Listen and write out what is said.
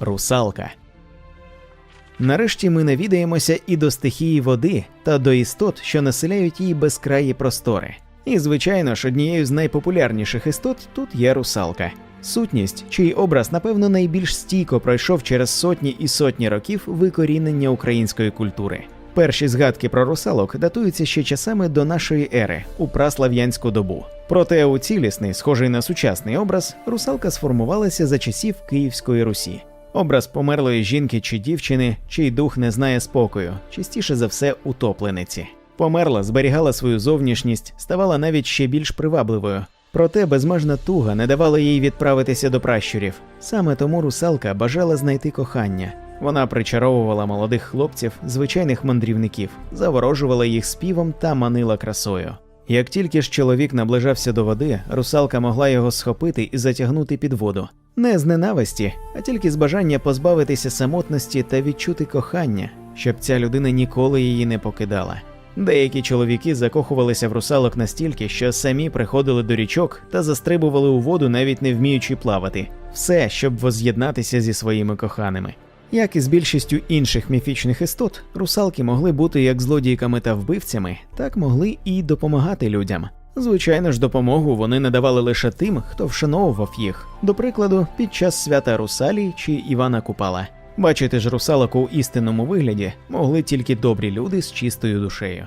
русалка. Нарешті ми навідаємося і до стихії води та до істот, що населяють її безкраї простори. І, звичайно ж, однією з найпопулярніших істот тут є русалка. Сутність, чий образ, напевно, найбільш стійко пройшов через сотні і сотні років викорінення української культури. Перші згадки про русалок датуються ще часами до нашої ери у праслав'янську добу. Проте у цілісний, схожий на сучасний образ, русалка сформувалася за часів Київської Русі. Образ померлої жінки чи дівчини, чий дух не знає спокою, частіше за все утоплениці. Померла, зберігала свою зовнішність, ставала навіть ще більш привабливою. Проте безмежна туга не давала їй відправитися до пращурів. Саме тому русалка бажала знайти кохання. Вона причаровувала молодих хлопців, звичайних мандрівників, заворожувала їх співом та манила красою. Як тільки ж чоловік наближався до води, русалка могла його схопити і затягнути під воду. Не з ненависті, а тільки з бажання позбавитися самотності та відчути кохання, щоб ця людина ніколи її не покидала. Деякі чоловіки закохувалися в русалок настільки, що самі приходили до річок та застрибували у воду, навіть не вміючи плавати, все, щоб воз'єднатися зі своїми коханими. Як і з більшістю інших міфічних істот, русалки могли бути як злодійками та вбивцями, так могли і допомагати людям. Звичайно ж, допомогу вони надавали лише тим, хто вшановував їх, до прикладу, під час свята русалі чи Івана Купала. Бачити ж русалок у істинному вигляді могли тільки добрі люди з чистою душею.